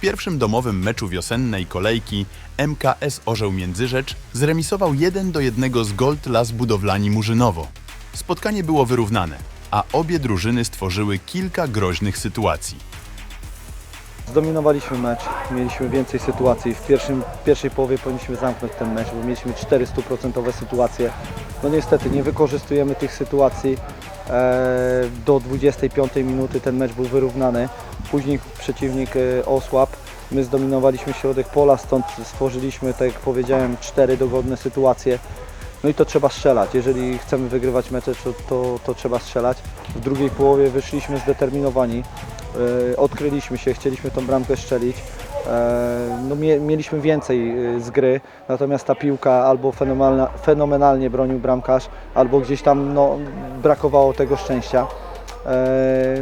pierwszym domowym meczu wiosennej kolejki MKS Orzeł Międzyrzecz zremisował 1 do 1 z Gold Las Budowlani Murzynowo. Spotkanie było wyrównane, a obie drużyny stworzyły kilka groźnych sytuacji. Zdominowaliśmy mecz, mieliśmy więcej sytuacji. W pierwszym, pierwszej połowie powinniśmy zamknąć ten mecz, bo mieliśmy 400% sytuacje. No niestety nie wykorzystujemy tych sytuacji. E, do 25 minuty ten mecz był wyrównany. Później przeciwnik e, osłabł. My zdominowaliśmy środek pola, stąd stworzyliśmy, tak jak powiedziałem, cztery dogodne sytuacje. No i to trzeba strzelać. Jeżeli chcemy wygrywać mecze, to, to, to trzeba strzelać. W drugiej połowie wyszliśmy zdeterminowani. E, odkryliśmy się, chcieliśmy tą bramkę strzelić. E, No, mie, mieliśmy więcej z gry, natomiast ta piłka albo fenomenalnie bronił bramkarz, albo gdzieś tam no, brakowało tego szczęścia.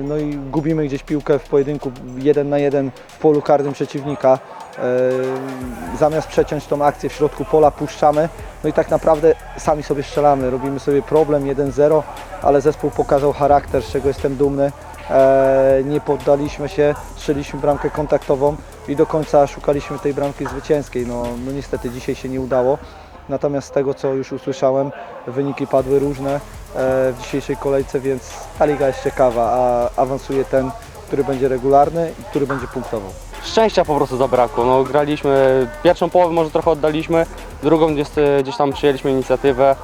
No i gubimy gdzieś piłkę w pojedynku jeden na jeden w polu karnym przeciwnika. E, Zamiast przeciąć tą akcję w środku pola, puszczamy. No i tak naprawdę sami sobie strzelamy, robimy sobie problem 1-0, ale zespół pokazał charakter, z czego jestem dumny. E, Nie poddaliśmy się, strzeliśmy bramkę kontaktową i do końca szukaliśmy tej bramki zwycięskiej. No, no niestety dzisiaj się nie udało. Natomiast z tego co już usłyszałem, wyniki padły różne e, w dzisiejszej kolejce, więc ta liga jest ciekawa, a awansuje ten, który będzie regularny i który będzie punktował. szczęścia po prostu zabrakło. No, graliśmy, pierwszą połowę może trochę oddaliśmy, drugą gdzieś, gdzieś tam przyjęliśmy inicjatywę.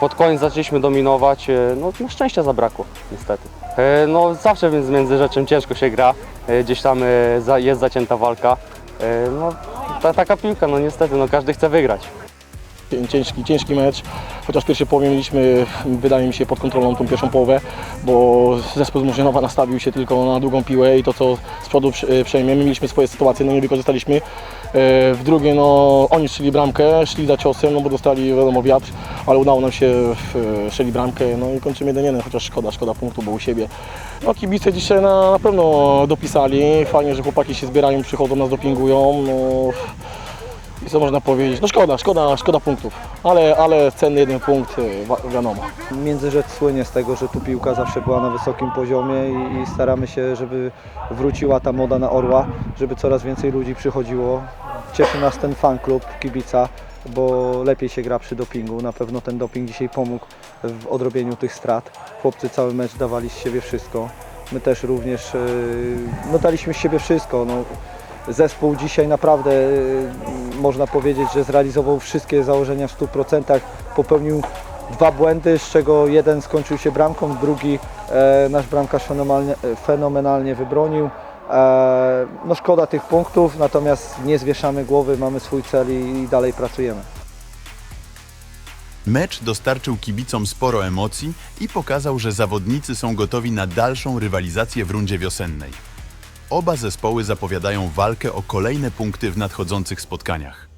Pod koniec zaczęliśmy dominować, e, no, no szczęścia zabrakło niestety. E, No zawsze więc między rzeczem ciężko się gra, e, gdzieś tam e, jest zacięta walka. E, No ta, taka piłka, no niestety, no każdy chce wygrać. Ciężki, ciężki mecz, chociaż w pierwszej połowie mieliśmy, wydaje mi się, pod kontrolą tą pierwszą połowę, bo zespół z Murzynowa nastawił się tylko na długą piłę i to, co z przodu przejmiemy, mieliśmy swoje sytuacje, no nie wykorzystaliśmy. E, W drugiej, no oni szli bramkę, szli za ciosem, no bo dostali, wiadomo, wiatr, ale udało nam się, w- strzeli bramkę, no i kończymy 1-1, chociaż szkoda, szkoda punktu, bo u siebie. No kibice dzisiaj na, na pewno dopisali, fajnie, że chłopaki się zbierają, przychodzą, nas dopingują, no co można powiedzieć? No szkoda, szkoda, szkoda punktów, ale, ale cenny jeden punkt, y, wa- wiadomo. Międzyrzec słynie z tego, że tu piłka zawsze była na wysokim poziomie i, i staramy się, żeby wróciła ta moda na orła, żeby coraz więcej ludzi przychodziło. Cieszy nas ten fan klub kibica, bo lepiej się gra przy dopingu. Na pewno ten doping dzisiaj pomógł w odrobieniu tych strat. Chłopcy cały mecz dawali z siebie wszystko. My też również yy, no, daliśmy z siebie wszystko. No, zespół dzisiaj naprawdę yy, można powiedzieć, że zrealizował wszystkie założenia w 100%. Popełnił dwa błędy, z czego jeden skończył się bramką, drugi e, nasz bramkarz fenomenalnie, e, fenomenalnie wybronił. E, no szkoda tych punktów, natomiast nie zwieszamy głowy, mamy swój cel i, i dalej pracujemy. Mecz dostarczył kibicom sporo emocji i pokazał, że zawodnicy są gotowi na dalszą rywalizację w rundzie wiosennej. Oba zespoły zapowiadają walkę o kolejne punkty w nadchodzących spotkaniach.